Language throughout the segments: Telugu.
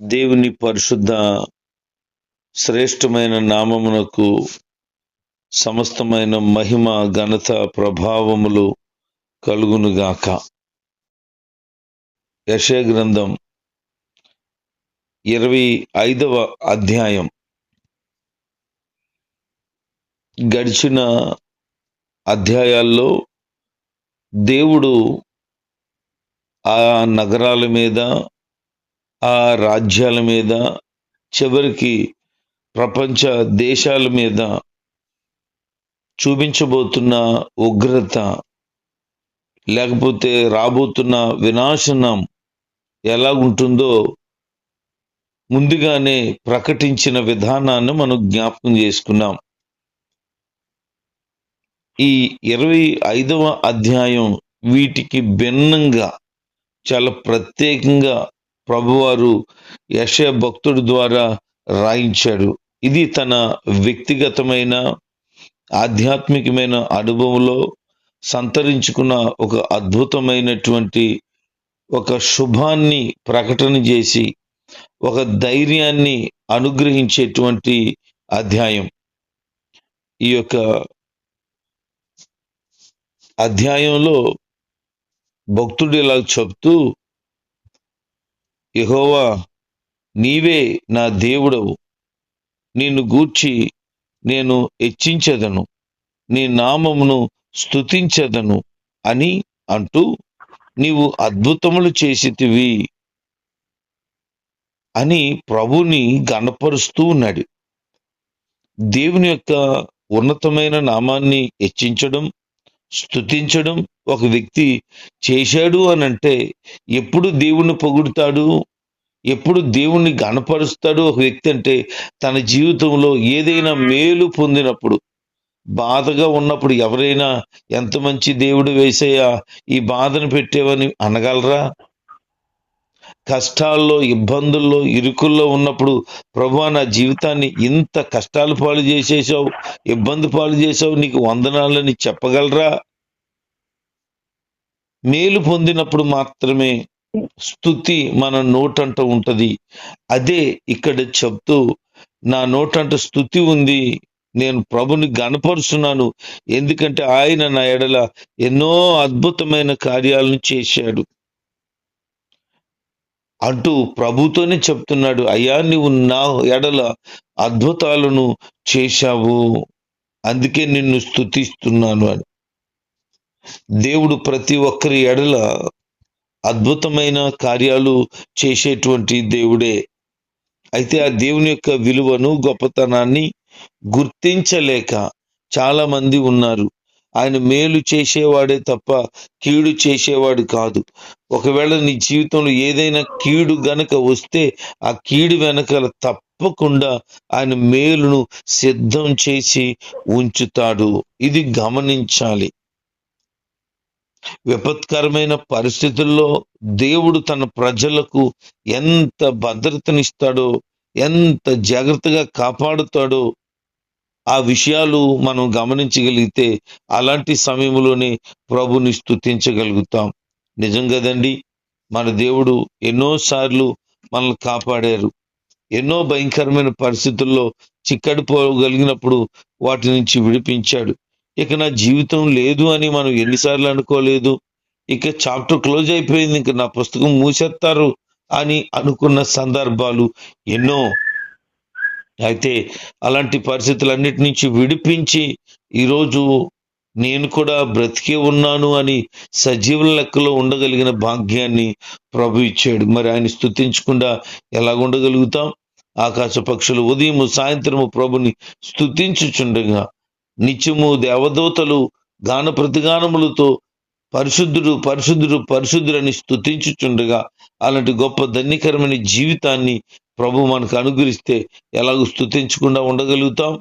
దేవుని పరిశుద్ధ శ్రేష్టమైన నామమునకు సమస్తమైన మహిమ ఘనత ప్రభావములు కలుగునుగాక. యశయ గ్రంథం ఇరవై ఐదవ అధ్యాయం. గడిచిన అధ్యాయాల్లో దేవుడు ఆ నగరాల మీద ఆ రాజ్యాల మీద చివరికి ప్రపంచ దేశాల మీద చూపించబోతున్న ఉగ్రత లేకపోతే రాబోతున్న వినాశనం ఎలా ఉంటుందో ముందుగానే ప్రకటించిన విధానాన్ని మనం జ్ఞాపకం చేసుకున్నాం. ఈ ఇరవై ఐదవ అధ్యాయం వీటికి భిన్నంగా చాలా ప్రత్యేకంగా ప్రభువారు యశ భక్తుడి ద్వారా రాయించాడు. ఇది తన వ్యక్తిగతమైన ఆధ్యాత్మికమైన అనుభవంలో సంతరించుకున్న ఒక అద్భుతమైనటువంటి ఒక శుభాన్ని ప్రకటన చేసి ఒక ధైర్యాన్ని అనుగ్రహించేటువంటి అధ్యాయం. ఈ యొక్క అధ్యాయంలో భక్తుడు ఇలా చెప్తూ యహోవా నీవే నా దేవుడవు. నిన్ను గూర్చి నేను హెచ్చించదను. నీ నామమును స్తుతించదను అని అంటూ నీవు అద్భుతములు చేసితివి అని ప్రభుని గణపరుస్తూ ఉన్నాడు. దేవుని యొక్క ఉన్నతమైన నామాన్ని హెచ్చించడం స్తుతించడం ఒక వ్యక్తి చేశాడు అని అంటే ఎప్పుడు దేవుణ్ణి పొగుడుతాడు? ఎప్పుడు దేవుణ్ణి గణపరుస్తాడు ఒక వ్యక్తి అంటే తన జీవితంలో ఏదైనా మేలు పొందినప్పుడు బాధగా ఉన్నప్పుడు ఎవరైనా ఎంత మంచి దేవుడు వేసేయా ఈ బాధను పెట్టేవని అనగలరా? కష్టాల్లో ఇబ్బందుల్లో ఇరుకుల్లో ఉన్నప్పుడు ప్రభు నా జీవితాన్ని ఇంత కష్టాలు పాలు చేసేసావు ఇబ్బంది పాలు చేసావు నీకు వందనాలని చెప్పగలరా? మేలు పొందినప్పుడు మాత్రమే స్థుతి మన నోటంట ఉంటది. అదే ఇక్కడ చెప్తూ నా నోటంట స్థుతి ఉంది నేను ప్రభుని గణపరుస్తున్నాను ఎందుకంటే ఆయన నా ఎడల ఎన్నో అద్భుతమైన కార్యాలను చేశాడు. అంటూ ప్రభుతోనే చెప్తున్నాడు అయ్యా నువ్వు నా ఎడల అద్భుతాలను చేశావు అందుకే నిన్ను స్థుతిస్తున్నాను అని. దేవుడు ప్రతి ఒక్కరి ఎడల అద్భుతమైన కార్యాలు చేసేటువంటి దేవుడే. అయితే ఆ దేవుని యొక్క విలువను గొప్పతనాన్ని గుర్తించలేక చాలా మంది ఉన్నారు. ఆయన మేలు చేసేవాడే తప్ప కీడు చేసేవాడు కాదు. ఒకవేళ నీ జీవితంలో ఏదైనా కీడు గనక వస్తే ఆ కీడు వెనకాల తప్పకుండా ఆయన మేలును సిద్ధం చేసి ఉంచుతాడు. ఇది గమనించాలి. విపత్కరమైన పరిస్థితుల్లో దేవుడు తన ప్రజలకు ఎంత భద్రతనిస్తాడో ఎంత జాగ్రత్తగా కాపాడుతాడో ఆ విషయాలు మనం గమనించగలిగితే అలాంటి సమయంలోనే ప్రభుని స్థుతించగలుగుతాం నిజం కదండి? మన దేవుడు ఎన్నోసార్లు మనల్ని కాపాడారు. ఎన్నో భయంకరమైన పరిస్థితుల్లో చిక్కడిపోగలిగినప్పుడు వాటి నుంచి విడిపించాడు. ఇక నా జీవితం లేదు అని మనం ఎన్నిసార్లు అనుకోలేదు. ఇక చాప్టర్ క్లోజ్ అయిపోయింది. ఇంక నా పుస్తకం మూసేస్తారు అని అనుకున్న సందర్భాలు ఎన్నో అయితే అలాంటి పరిస్థితులన్నిటి నుంచి విడిపించి ఈరోజు నేను కూడా బ్రతికే ఉన్నాను అని సజీవుల లెక్కలో ఉండగలిగిన భాగ్యాన్ని ప్రభు ఇచ్చాడు. మరి ఆయన స్థుతించకుండా ఎలా ఉండగలుగుతాం? ఆకాశ పక్షులు ఉదయము సాయంత్రము ప్రభుని స్థుతించుచుండగా నిత్యము దేవదూతలు గాన ప్రతిగానములతో పరిశుద్ధుడు పరిశుద్ధుడు పరిశుద్ధుడని స్థుతించుచుండగా అలాంటి గొప్ప ధన్యకరమైన జీవితాన్ని ప్రభు మనకు అనుగ్రహిస్తే ఎలాగో స్థుతించకుండా ఉండగలుగుతాం.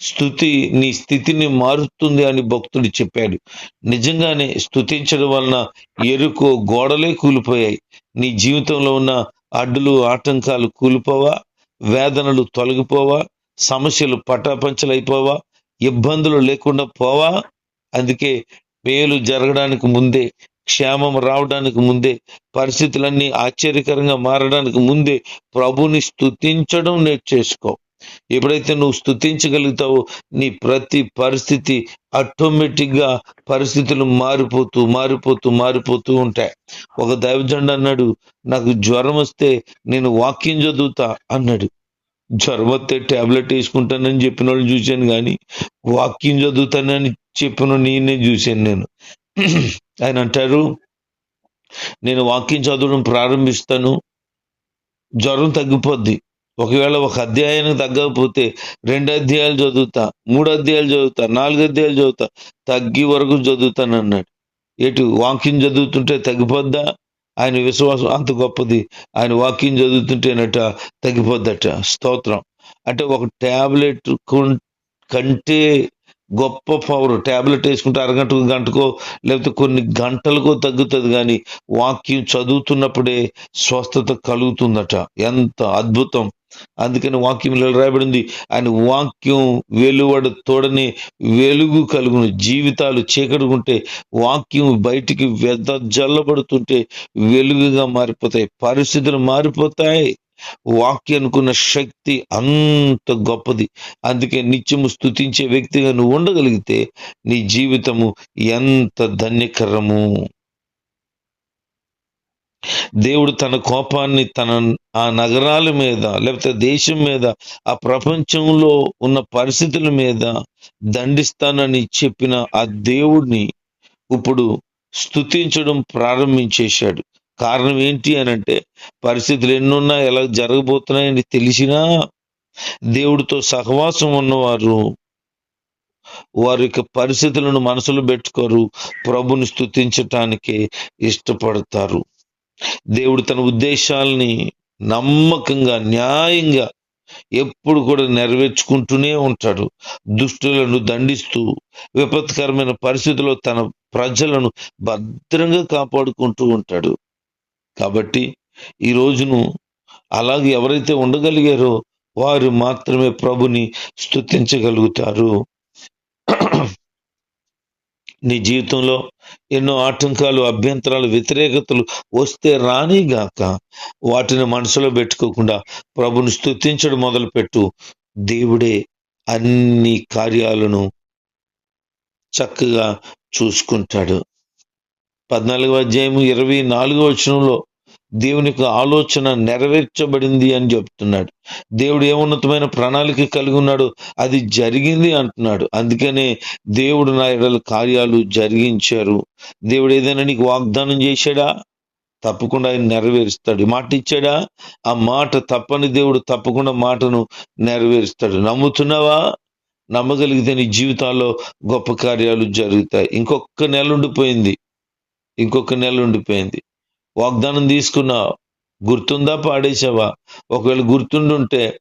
స్థుతి నీ స్థితిని మారుతుంది అని భక్తుడు చెప్పాడు. నిజంగానే స్థుతించడం వలన ఎరుకో గోడలే కూలిపోయాయి. నీ జీవితంలో ఉన్న అడ్డులు ఆటంకాలు కూలిపోవా? వేదనలు తొలగిపోవా? సమస్యలు పటాపంచలైపోవా? ఇబ్బందులు లేకుండా పోవా? అందుకే మేలు జరగడానికి ముందే క్షేమం రావడానికి ముందే పరిస్థితులన్నీ ఆశ్చర్యకరంగా మారడానికి ముందే ప్రభుని స్తుతించడం నేర్చేసుకో. ఎప్పుడైతే నువ్వు స్తుతించగలుగుతావో నీ ప్రతి పరిస్థితి ఆటోమేటిక్గా పరిస్థితులు మారిపోతూ మారిపోతూ మారిపోతూ ఉంటాయి. ఒక దైవజండ అన్నాడు నాకు జ్వరం వస్తే నేను వాక్యం చదువుతా అన్నాడు. జ్వరం వస్తే టాబ్లెట్ వేసుకుంటానని చెప్పిన వాళ్ళు చూశాను కానీ వాక్యం చదువుతానని చెప్పిన నేనే చూశాను నేను. ఆయన అంటారు నేను వాక్యం చదవడం ప్రారంభిస్తాను జ్వరం తగ్గిపోద్ది. ఒకవేళ ఒక అధ్యాయానికి తగ్గకపోతే రెండు అధ్యాయాలు చదువుతా మూడు అధ్యాయాలు చదువుతా నాలుగు అధ్యాయాలు చదువుతా తగ్గి వరకు చదువుతాను అన్నాడు. ఎటు వాక్యం చదువుతుంటే తగ్గిపోద్దా? ఆయన విశ్వాసం అంత గొప్పది. ఆయన వాక్యం చదువుతుంటేనట తగ్గిపోద్దట. స్తోత్రం. అంటే ఒక టాబ్లెట్ కంటే గొప్ప పవర్ టాబ్లెట్ వేసుకుంటే అరగంటకు గంటకో లేకపోతే కొన్ని గంటలకో తగ్గుతుంది కానీ వాక్యం చదువుతున్నప్పుడే స్వస్థత కలుగుతుందట. ఎంత అద్భుతం! అందుకని వాక్యం రాయబడింది. ఆయన వాక్యం వెలువడ తోడని వెలుగు కలుగును. జీవితాలు చీకడుకుంటే వాక్యం బయటికి వెద జల్లబడుతుంటే వెలుగుగా మారిపోతాయి. పరిస్థితులు మారిపోతాయి. వాక్యానుకున్న శక్తి అంత గొప్పది. అందుకే నిత్యము స్తుతించే వ్యక్తిగా నువ్వు ఉండగలిగితే నీ జీవితము ఎంత ధన్యకరము. దేవుడు తన కోపాన్ని తన ఆ నగరాల మీద లేకపోతే దేశం మీద ఆ ప్రపంచంలో ఉన్న పరిస్థితుల మీద దండిస్తానని చెప్పిన ఆ దేవుడిని ఇప్పుడు స్తుతించడం ప్రారంభించేశాడు. కారణం ఏంటి అని అంటే పరిస్థితులు ఎన్నున్నా ఎలా జరగబోతున్నాయని తెలిసినా దేవుడితో సహవాసం ఉన్నవారు వారి యొక్క పరిస్థితులను మనసులో పెట్టుకోరు ప్రభుని స్థుతించటానికి ఇష్టపడతారు. దేవుడు తన ఉద్దేశాలని నమ్మకంగా న్యాయంగా ఎప్పుడు కూడా నెరవేర్చుకుంటూనే ఉంటాడు. దుష్టులను దండిస్తూ విపత్కరమైన పరిస్థితుల్లో తన ప్రజలను భద్రంగా కాపాడుకుంటూ ఉంటాడు. కాబట్టి ఈ రోజును అలాగే ఎవరైతే ఉండగలిగారో వారు మాత్రమే ప్రభుని స్థుతించగలుగుతారు నీ జీవితంలో ఎన్నో ఆటంకాలు అభ్యంతరాలు వ్యతిరేకతలు వస్తే రానిగాక వాటిని మనసులో పెట్టుకోకుండా ప్రభుని స్థుతించడం మొదలుపెట్టు. దేవుడే అన్ని కార్యాలను చక్కగా చూసుకుంటాడు. పద్నాలుగవ అధ్యాయం ఇరవై నాలుగవ వచనంలో దేవుని యొక్క ఆలోచన నెరవేర్చబడింది అని చెప్తున్నాడు. దేవుడు ఏమున్నతమైన ప్రణాళిక కలిగి ఉన్నాడు? అది జరిగింది అంటున్నాడు. అందుకనే దేవుడు నా ఎడల కార్యాలు జరిగించారు. దేవుడు ఏదైనా నీకు వాగ్దానం చేశాడా? తప్పకుండా ఆయన నెరవేరుస్తాడు. మాట ఇచ్చాడా? ఆ మాట తప్పని దేవుడు తప్పకుండా మాటను నెరవేరుస్తాడు. నమ్ముతున్నావా? నమ్మగలిగితే నీ జీవితాల్లో గొప్ప కార్యాలు జరుగుతాయి. ఇంకొక నెల ఉండిపోయింది. ఇంకొక నెల ఉండిపోయింది. వాగ్దానం తీసుకున్నావు గుర్తుందా పాడేసావా ఒకవేళ గుర్తుండుంటే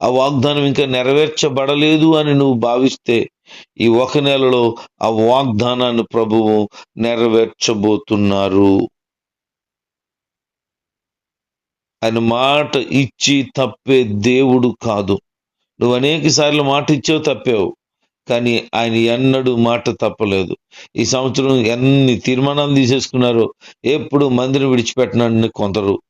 ఆ వాగ్దానం ఇంకా నెరవేర్చబడలేదు అని నువ్వు భావిస్తే ఈ ఒక నెలలో ఆ వాగ్దానాన్ని ప్రభువు నెరవేర్చబోతున్నారు. ఆయన మాట ఇచ్చి తప్పే దేవుడు కాదు. నువ్వు అనేక సార్లు మాట ఇచ్చావు తప్పావు. కానీ ఆయన ఎన్నడూ మాట తప్పలేదు. ఈ సంవత్సరం ఎన్ని తీర్మానాలు తీసేసుకున్నారో ఎప్పుడు మందిని విడిచిపెట్టనని కొందరు.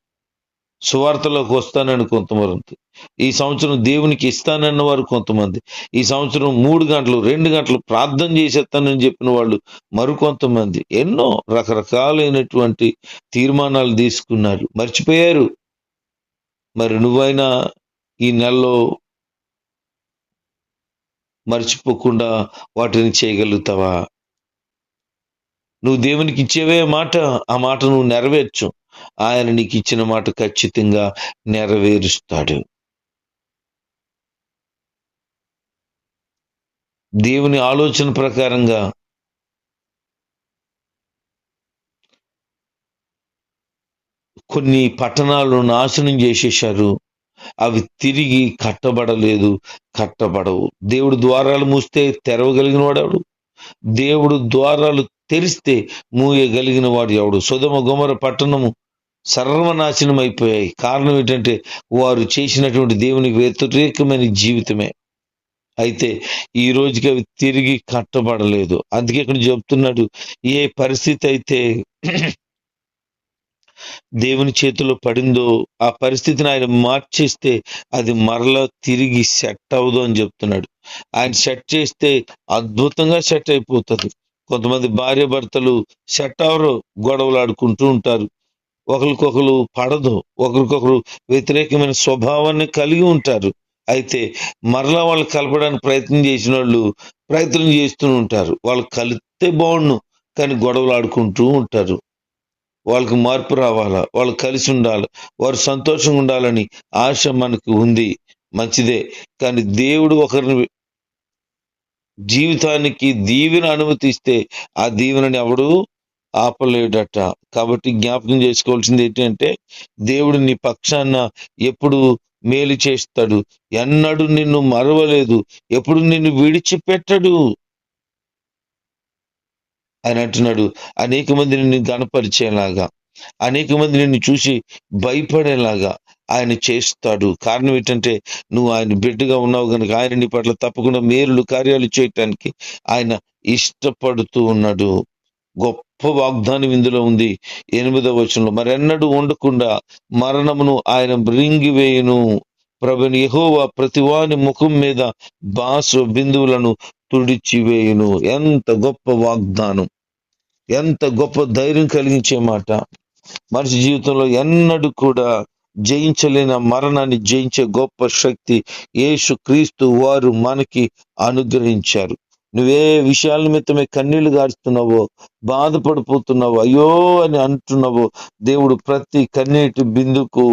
సువార్తలోకి వస్తానని కొంతమంది. ఈ సంవత్సరం దేవునికి ఇస్తానన్న వారు కొంతమంది. ఈ సంవత్సరం మూడు గంటలు రెండు గంటలు ప్రార్థన చేసేస్తానని చెప్పిన వాళ్ళు మరికొంతమంది. ఎన్నో రకరకాలైనటువంటి తీర్మానాలు తీసుకున్నారు. మర్చిపోయారు. మరి నువ్వైనా ఈ నెలలో మర్చిపోకుండా వాటిని చేయగలుగుతావా? నువ్వు దేవునికి ఇచ్చేవే మాట ఆ మాట నువ్వు నెరవేర్చు. ఆయన నీకు ఇచ్చిన మాట ఖచ్చితంగా నెరవేరుస్తాడు. దేవుని ఆలోచన ప్రకారంగా కొన్ని పట్టణాలను నాశనం చేసేశారు. అవి తిరిగి కట్టబడలేదు కట్టబడవు. దేవుడు ద్వారాలు మూస్తే తెరవగలిగిన వాడు దేవుడు ద్వారాలు తెరిస్తే మూయగలిగిన వాడు ఎవడు? సుధమ గుమర పట్టణము సర్వనాశనం అయిపోయాయి కారణం ఏంటంటే వారు చేసినటువంటి దేవునికి వ్యతిరేకమైన జీవితమే. అయితే ఈ రోజుకి అవి తిరిగి కట్టబడలేదు. అందుకే ఇక్కడ చెప్తున్నాడు ఏ పరిస్థితి అయితే దేవుని చేతిలో పడిందో ఆ పరిస్థితిని ఆయన మార్చేస్తే అది మరలా తిరిగి సెట్ అవ్వదు అని చెప్తున్నాడు. ఆయన సెట్ చేస్తే అద్భుతంగా సెట్ అయిపోతుంది. కొంతమంది భార్య భర్తలు సెట్ అవరు గొడవలు ఆడుకుంటూ ఉంటారు. ఒకరికొకరు పడదు ఒకరికొకరు వ్యతిరేకమైన స్వభావాన్ని కలిగి ఉంటారు. అయితే మరలా వాళ్ళు కలపడానికి ప్రయత్నం చేసిన వాళ్ళు ప్రయత్నం చేస్తూ ఉంటారు. వాళ్ళు కలిస్తే బాగుండు కానీ గొడవలు ఆడుకుంటూ ఉంటారు. వాళ్ళకి మార్పు రావాలా? వాళ్ళు కలిసి ఉండాలి. వారు సంతోషంగా ఉండాలని ఆశ మనకు ఉంది. మంచిదే. కానీ దేవుడు ఒకరిని జీవితానికి దీవెన అనుమతిస్తే ఆ దీవెనని ఎవడు ఆపలేడట. కాబట్టి జ్ఞాపకం చేసుకోవాల్సింది ఏంటంటే దేవుడు నీ పక్షాన ఎప్పుడు మేలు చేస్తాడు. ఎన్నడూ నిన్ను మరవలేదు. ఎప్పుడు నిన్ను విడిచిపెట్టడు. ఆయన అంటున్నాడు అనేక మంది నిన్ను గణపరిచేలాగా అనేక మంది నిన్ను చూసి భయపడేలాగా ఆయన చేస్తాడు. కారణం ఏంటంటే నువ్వు ఆయన బిడ్డగా ఉన్నావు కనుక ఆయన నీ పట్ల తప్పకుండా మేలులు కార్యాలు చేయటానికి ఆయన ఇష్టపడుతూ ఉన్నాడు. గొప్ప వాగ్దానం ఇందులో ఉంది. ఎనిమిదవ వచనంలో మరెన్నడూ ఉండకుండా మరణమును ఆయన మృంగివేయును. ప్రభుని యహోవా ప్రతివాని ముఖం మీద బాసు బిందువులను తుడిచివేయును. ఎంత గొప్ప వాగ్దానం. ఎంత గొప్ప ధైర్యం కలిగించే మాట. మనిషి జీవితంలో ఎన్నడూ కూడా జయించలేని మరణాన్ని జయించే గొప్ప శక్తి యేసు క్రీస్తు వారు మనకి అనుగ్రహించారు. నువ్వే విషయాల నిమిత్తమే కన్నీళ్ళు గారుస్తున్నావో బాధపడిపోతున్నావు. అయ్యో అని అంటున్నావు. దేవుడు ప్రతి కన్నీటి బిందుకు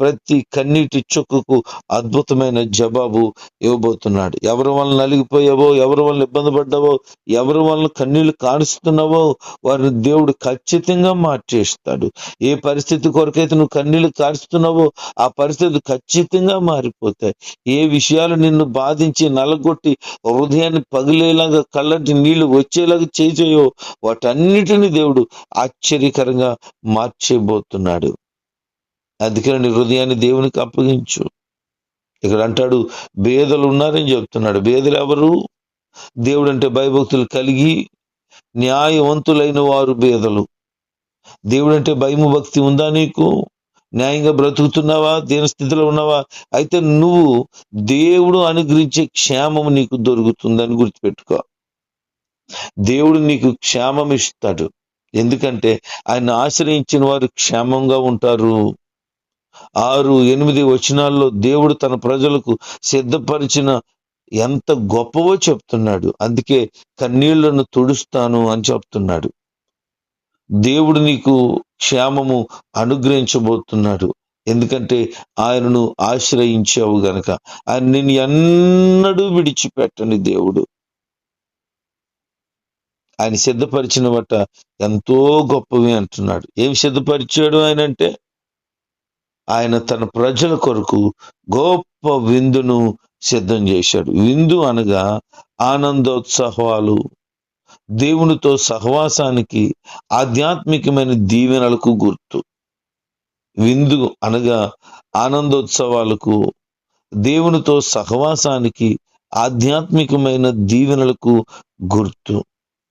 ప్రతి కన్నీటి చుక్కకు అద్భుతమైన జవాబు ఇవ్వబోతున్నాడు. ఎవరి వల్ల నలిగిపోయావో ఎవరి వల్ల ఇబ్బంది పడ్డావో ఎవరి వల్ల కన్నీళ్ళు కారుస్తున్నావో వారిని దేవుడు ఖచ్చితంగా మార్చేస్తాడు. ఏ పరిస్థితి కొరకైతే నువ్వు కన్నీళ్ళు కారుస్తున్నావో ఆ పరిస్థితి ఖచ్చితంగా మారిపోతాయి. ఏ విషయాలు నిన్ను బాధించి నలగొట్టి హృదయాన్ని పగిలేలాగా కళ్ళటి నీళ్ళు వచ్చేలాగా చేసేయో వాటన్నిటిని దేవుడు ఆశ్చర్యకరంగా మార్చేయబోతున్నాడు అందుకని హృదయాన్ని దేవునికి అప్పగించు. ఇక్కడ అంటాడు బేదలు ఉన్నారని చెప్తున్నాడు. భేదలు ఎవరు దేవుడు అంటే భయభక్తులు కలిగి న్యాయవంతులైన వారు బేదలు. దేవుడు అంటే భయము భక్తి ఉందా నీకు? న్యాయంగా బ్రతుకుతున్నావా? దీని స్థితిలో ఉన్నావా? అయితే నువ్వు దేవుడు అనుగ్రహించే క్షేమం నీకు దొరుకుతుందని గుర్తుపెట్టుకో. దేవుడు నీకు క్షేమం ఇస్తాడు ఎందుకంటే ఆయన ఆశ్రయించిన వారు క్షేమంగా ఉంటారు. ఆరు ఎనిమిది వచనాల్లో దేవుడు తన ప్రజలకు సిద్ధపరిచిన ఎంత గొప్పవో చెప్తున్నాడు. అందుకే కన్నీళ్ళను తుడుస్తాను అని చెప్తున్నాడు. దేవుడు నీకు క్షేమము అనుగ్రహించబోతున్నాడు. ఎందుకంటే ఆయనను ఆశ్రయించావు గనక. ఆయన నిన్ను ఎన్నడూ విడిచిపెట్టని దేవుడు. ఆయన సిద్ధపరిచిన బట్ట ఎంతో గొప్పవి అంటున్నాడు. ఏమి సిద్ధపరిచాడు ఆయన అంటే ఆయన తన ప్రజల కొరకు గొప్ప విందును సిద్ధం చేశాడు. విందు అనగా ఆనందోత్సవాలు దేవునితో సహవాసానికి ఆధ్యాత్మికమైన దీవెనలకు గుర్తు. విందు అనగా ఆనందోత్సవాలకు దేవునితో సహవాసానికి ఆధ్యాత్మికమైన దీవెనలకు గుర్తు.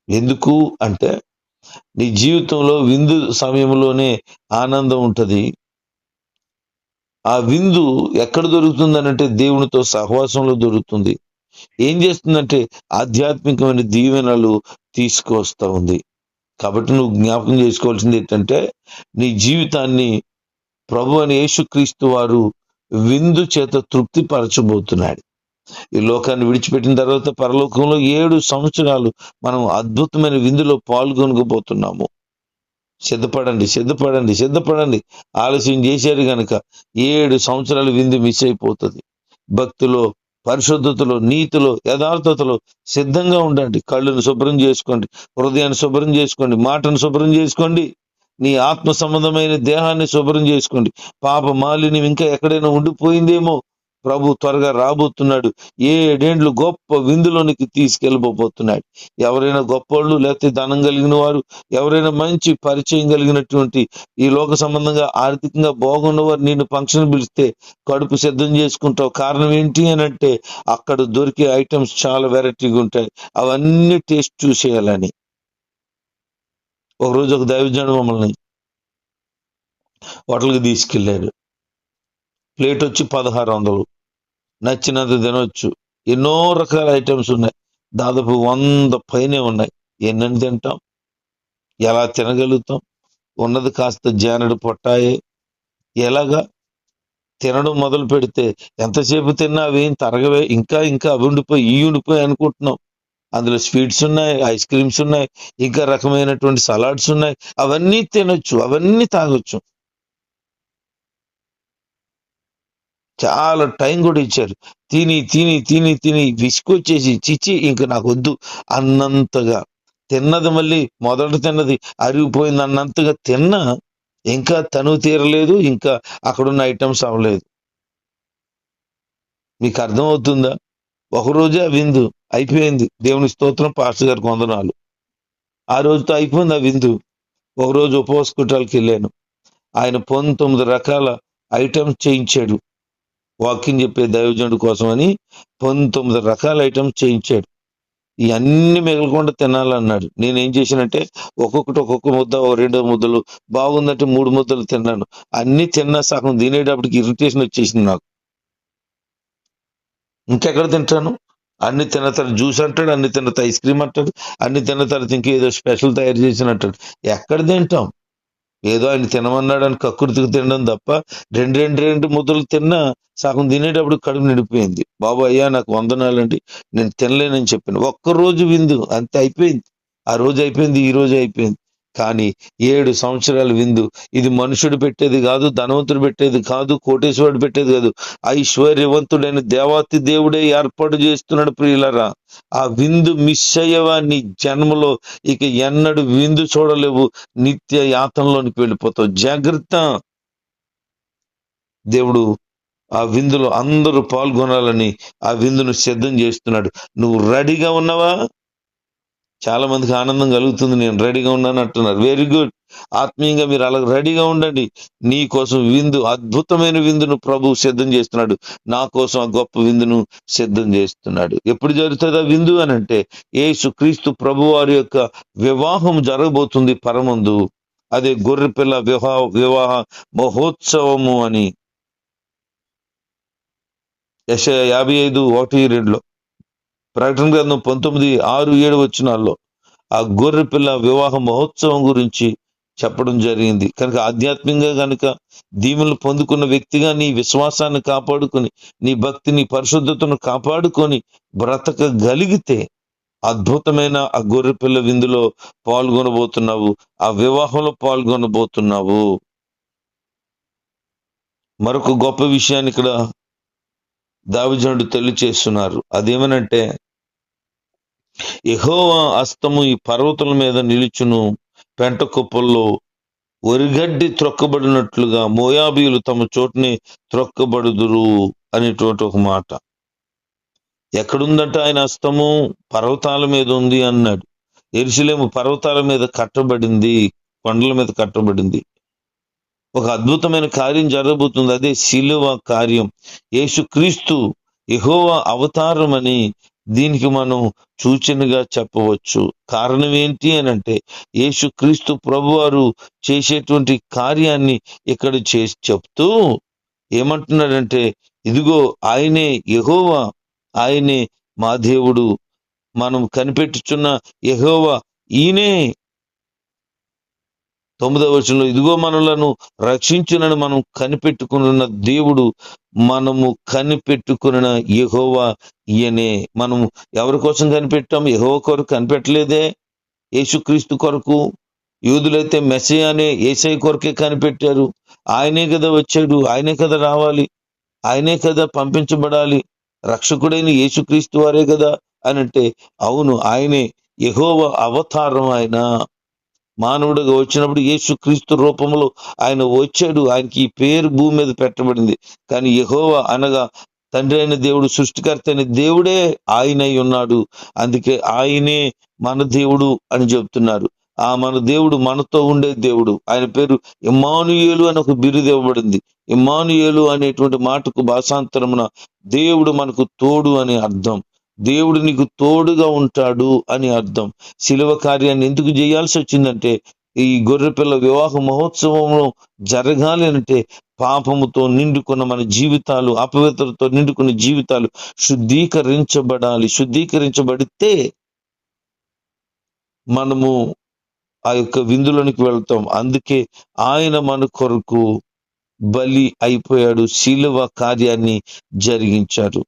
ఎందుకు అంటే నీ జీవితంలో విందు సమయంలోనే ఆనందం ఉంటది. ఆ విందు ఎక్కడ దొరుకుతుందనంటే దేవునితో సహవాసంలో దొరుకుతుంది. ఏం చేస్తుందంటే ఆధ్యాత్మికమైన దీవెనలు తీసుకొస్తా ఉంది. కాబట్టి నువ్వు జ్ఞాపకం చేసుకోవాల్సింది ఏంటంటే నీ జీవితాన్ని ప్రభు అని యేసుక్రీస్తు వారు విందు చేత తృప్తి పరచబోతున్నాడు ఈ లోకాన్ని విడిచిపెట్టిన తర్వాత పరలోకంలో ఏడు సంవత్సరాలు మనం అద్భుతమైన విందులో పాల్గొనకపోతున్నాము. సిద్ధపడండి సిద్ధపడండి సిద్ధపడండి. ఆలస్యం చేశారు గనక ఏడు సంవత్సరాలు విందు మిస్ అయిపోతుంది. భక్తిలో పరిశుద్ధతలో నీతిలో యథార్థతలో సిద్ధంగా ఉండండి. కళ్ళను శుభ్రం చేసుకోండి హృదయాన్ని శుభ్రం చేసుకోండి మాటను శుభ్రం చేసుకోండి. నీ ఆత్మ సంబంధమైన దేహాన్ని శుభ్రం చేసుకోండి. పాప మాలిని ఇంకా ఎక్కడైనా ఉండిపోయిందేమో? ప్రభు త్వరగా రాబోతున్నాడు. ఏడేండ్లు గొప్ప విందులోనికి తీసుకెళ్ళబోతున్నాడు. ఎవరైనా గొప్పోళ్ళు లేకపోతే ధనం కలిగిన వారు ఎవరైనా మంచి పరిచయం కలిగినటువంటి ఈ లోక సంబంధంగా ఆర్థికంగా బాగున్నవారు నేను ఫంక్షన్ పిలిస్తే కడుపు సిద్ధం చేసుకుంటావు. కారణం ఏంటి అని అంటే అక్కడ దొరికే ఐటమ్స్ చాలా వెరైటీగా ఉంటాయి. అవన్నీ టేస్ట్ చూసేయాలని. ఒక రోజు ఒక దైవజనుడు మమ్మల్ని హోటల్కి తీసుకెళ్ళాడు. ప్లేట్ వచ్చి పదహారు వందలు నచ్చినంత తినొచ్చు. ఎన్నో రకాల ఐటమ్స్ ఉన్నాయి. దాదాపు వంద పైనే ఉన్నాయి. ఎన్నని తింటాం? ఎలా తినగలుగుతాం? ఉన్నది కాస్త జానడు పొట్టాయే. ఎలాగా? తినడం మొదలు పెడితే ఎంతసేపు తిన్నా అవేం తరగవే. ఇంకా ఇంకా అవి ఉండిపోయి ఈ ఉండిపోయి అనుకుంటున్నాం. అందులో స్వీట్స్ ఉన్నాయి ఐస్ క్రీమ్స్ ఉన్నాయి ఇంకా రకమైనటువంటి సలాడ్స్ ఉన్నాయి. అవన్నీ తినొచ్చు అవన్నీ తాగొచ్చు. చాలా టైం కూడా ఇచ్చారు తిని తిని తిని తిని విసుకొచ్చేసి చిచ్చి ఇంక నాకు వద్దు అన్నంతగా తిన్నది మళ్ళీ మొదట తిన్నది అరిగిపోయింది అన్నంతగా తిన్నా ఇంకా తను తీరలేదు ఇంకా అక్కడున్న ఐటమ్స్ అవ్వలేదు. మీకు అర్థమవుతుందా? ఒక రోజే ఆ విందు అయిపోయింది. దేవుని స్తోత్రం పాస్టర్ గారికి వందనాలు. ఆ రోజుతో అయిపోయింది ఆ విందు. ఒక రోజు ఉపవాస కుట్రాలకి వెళ్ళాను. ఆయన పంతొమ్మిది రకాల ఐటమ్స్ చేయించాడు. వాకింగ్ చెప్పే దైవజనుడు కోసం అని పంతొమ్మిది రకాల ఐటమ్స్ చేయించాడు. ఇవన్నీ మిగలకుండా తినాలన్నాడు. నేను ఏం చేశానంటే ఒక్కొక్కటి ఒక్కొక్క ముద్ద ఓ రెండు ముద్దలు బాగుందంటే మూడు ముద్దలు తిన్నాను. అన్ని తిన్నా సగం తినేటప్పటికి ఇరిటేషన్ వచ్చేసింది నాకు. ఇంకెక్కడ తింటాను? అన్ని తిన్న తర్వాత జ్యూస్ అంటాడు అన్ని తిన్న తర్వాత ఐస్ క్రీమ్ అంటాడు అన్ని తిన్న తర్వాత ఇంకేదో స్పెషల్ తయారు చేసిన అంటాడు. ఎక్కడ తింటాం? ఏదో ఆయన తినమన్నాడు అని కక్కుర్తికి తినడం తప్ప రెండు రెండు రెండు ముద్దలు తిన్నా సగం తినేటప్పుడు కడుపు నిండిపోయింది. బాబు అయ్యా నాకు వందనాలండి. నేను తినలేనని చెప్పాను. ఒక్క రోజు విందు. అంతే అయిపోయింది. ఆ రోజు అయిపోయింది ఈ రోజు అయిపోయింది. కానీ ఏడు సంవత్సరాల విందు. ఇది మనుషుడు పెట్టేది కాదు ధనవంతుడు పెట్టేది కాదు కోటేశ్వరుడు పెట్టేది కాదు. ఐశ్వర్యవంతుడైన దేవాతి దేవుడే ఏర్పాటు చేస్తున్నాడు ప్రియులరా. ఆ విందు మిస్ అయ్యవా నీ జన్మలో? ఇక ఎన్నడు విందు చూడలేవు. నిత్య యాతంలోనికి వెళ్ళిపోతావు. జాగ్రత్త. దేవుడు ఆ విందులో అందరూ పాల్గొనాలని ఆ విందును సిద్ధం చేస్తున్నాడు. నువ్వు రెడీగా ఉన్నావా? చాలా మందికి ఆనందం కలుగుతుంది. నేను రెడీగా ఉన్నాను అంటున్నారు. వెరీ గుడ్ ఆత్మీయంగా మీరు అలా రెడీగా ఉండండి. నీ కోసం విందు అద్భుతమైన విందును ప్రభు సిద్ధం చేస్తున్నాడు. నా కోసం ఆ గొప్ప విందును సిద్ధం చేస్తున్నాడు. ఎప్పుడు జరుగుతుంది ఆ విందు అని అంటే ఏసు క్రీస్తు ప్రభు వారి యొక్క వివాహం జరగబోతుంది పరమందు. అదే గొర్రెపిల్ల వివాహ వివాహ మహోత్సవము అని. యశ యాభై ఐదు ఒకటి రెండులో ప్రకటన గ్రంథం పంతొమ్మిది ఆరు ఏడు వచ్చినాల్లో ఆ గొర్రె పిల్ల వివాహ మహోత్సవం గురించి చెప్పడం జరిగింది. కనుక ఆధ్యాత్మికంగా కనుక దీవులు పొందుకున్న వ్యక్తిగా నీ విశ్వాసాన్ని కాపాడుకొని నీ భక్తిని పరిశుద్ధతను కాపాడుకొని బ్రతకగలిగితే అద్భుతమైన ఆ గొర్రె పిల్ల విందులో పాల్గొనబోతున్నావు. ఆ వివాహంలో పాల్గొనబోతున్నావు. మరొక గొప్ప విషయాన్ని ఇక్కడ దావిజనుడు తెలియచేస్తున్నారు. అదేమనంటే ఎహోవా అస్తము ఈ పర్వతాల మీద నిలుచును పెంట కుప్పల్లో ఒరిగడ్డి త్రొక్కబడినట్లుగా మోయాబీయులు తమ చోటుని త్రొక్కబడుదురు అనేటువంటి ఒక మాట. ఎక్కడుందంట ఆయన అస్తము పర్వతాల మీద ఉంది అన్నాడు. ఎరుసలేము పర్వతాల మీద కట్టబడింది కొండల మీద కట్టబడింది. ఒక అద్భుతమైన కార్యం జరగబోతుంది. అదే శిలువ కార్యం. యేసుక్రీస్తు యెహోవా అవతారం అని దీనికి మనం సూచనగా చెప్పవచ్చు. కారణం ఏంటి అని అంటే యేసుక్రీస్తు ప్రభువారు చేసేటువంటి కార్యాన్ని ఇక్కడ చేసి చెప్తూ ఏమంటున్నాడంటే ఇదిగో ఆయనే యహోవ ఆయనే మా దేవుడు. మనం కనిపెట్టుచున్న యహోవ ఈయనే తొమ్మిదవ వచనంలో ఇదిగో మనలను రక్షించునని మనం కనిపెట్టుకున్న దేవుడు మనము కనిపెట్టుకున్న యహోవా ఈయనే మనము ఎవరి కోసం కనిపెట్టాం? యెహోవా కొరకు కనిపెట్టలేదే? యేసుక్రీస్తు కొరకు? యూదులైతే మెస్సే అనే ఏసై కొరకే కనిపెట్టారు. ఆయనే కదా వచ్చాడు ఆయనే కదా రావాలి ఆయనే కదా పంపించబడాలి రక్షకుడైన యేసుక్రీస్తు వారే కదా అని అంటే అవును ఆయనే యహోవ అవతారం ఆయన. మానవుడిగా వచ్చినప్పుడు యేసుక్రీస్తు రూపంలో ఆయన వచ్చాడు. ఆయనకి ఈ పేరు భూమి మీద పెట్టబడింది. కానీ యెహోవా అనగా తండ్రి అయిన దేవుడు సృష్టికర్త అయిన దేవుడే ఆయనై ఉన్నాడు. అందుకే ఆయనే మన దేవుడు అని చెప్తున్నారు. ఆ మన దేవుడు మనతో ఉండే దేవుడు. ఆయన పేరు ఇమ్మానుయేలు అని ఒక బిరుదు ఇవ్వబడింది. ఇమ్మానుయేలు అనేటువంటి మాటకు భాషాంతరమున దేవుడు మనకు తోడు అని అర్థం. దేవుడు నీకు తోడుగా ఉంటాడు అని అర్థం. శిలువ కార్యాన్ని ఎందుకు చేయాల్సి వచ్చిందంటే ఈ గొర్రెపిల్ల వివాహ మహోత్సవంలో జరగాలి అంటే పాపముతో నిండుకున్న మన జీవితాలు అపవిత్రతో నిండుకున్న జీవితాలు శుద్ధీకరించబడాలి. శుద్ధీకరించబడితే మనము ఆ యొక్క విందులోనికి వెళ్తాం. అందుకే ఆయన మన కొరకు బలి అయిపోయాడు. శిలువ కార్యాన్ని జరిగించాడు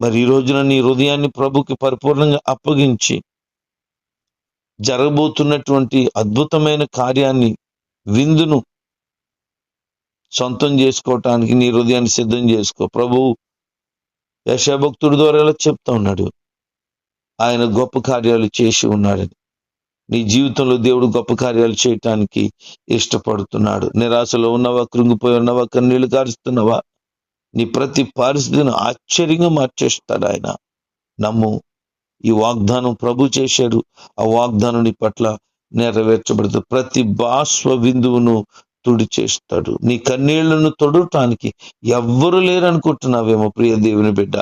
మరి ఈ రోజున నీ హృదయాన్ని ప్రభుకి పరిపూర్ణంగా అప్పగించి జరగబోతున్నటువంటి అద్భుతమైన కార్యాన్ని విందును సొంతం చేసుకోవటానికి నీ హృదయాన్ని సిద్ధం చేసుకో. ప్రభు యశభక్తుడి ద్వారా ఇలా చెప్తా ఉన్నాడు. ఆయన గొప్ప కార్యాలు చేసి ఉన్నాడని. నీ జీవితంలో దేవుడు గొప్ప కార్యాలు చేయటానికి ఇష్టపడుతున్నాడు. నిరాశలో ఉన్నవా? కృంగిపోయి ఉన్నవా? కన్నీళ్ళు కారుస్తున్నావా నీ ప్రతి పరిస్థితిని ఆశ్చర్యంగా మార్చేస్తాడు ఆయన. నమ్ము ఈ వాగ్దానం ప్రభు చేశాడు. ఆ వాగ్దానం నీ పట్ల నెరవేర్చబడుతుంది ప్రతి బాష్వ బిందువును తుడి చేస్తాడు నీ కన్నీళ్ళను తొడటానికి ఎవ్వరు లేరనుకుంటున్నావేమో ప్రియ దేవుని బిడ్డ.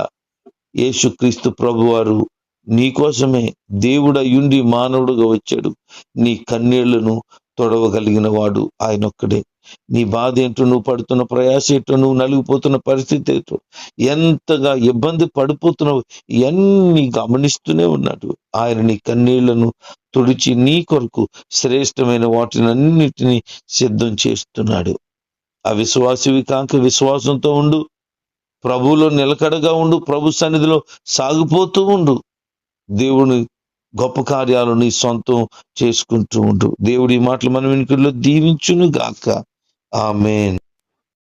యేసుక్రీస్తు ప్రభువారు నీకోసమే దేవుడయుండి మానవుడుగా వచ్చాడు. నీ కన్నీళ్ళను తొడవగలిగిన వాడు ఆయన ఒక్కడే. నీ బాధ ఏంటో నువ్వు పడుతున్న ప్రయాస ఏంటో నువ్వు నలిగిపోతున్న పరిస్థితి ఏంటో ఎంతగా ఇబ్బంది పడిపోతున్నావు ఇవన్నీ గమనిస్తూనే ఉన్నాడు. ఆయన నీ కన్నీళ్ళను తుడిచి నీ కొరకు శ్రేష్టమైన వాటిని అన్నిటినీ సిద్ధం చేస్తున్నాడు. ఆ విశ్వాసవి కాక విశ్వాసంతో ఉండు. ప్రభువులో నిలకడగా ఉండు. ప్రభు సన్నిధిలో సాగిపోతూ ఉండు. దేవుని గొప్ప కార్యాలు నీ సొంతం చేసుకుంటూ ఉండు. దేవుడి మాటలు మన వెనుకల్లో దీవించును గాక Amen.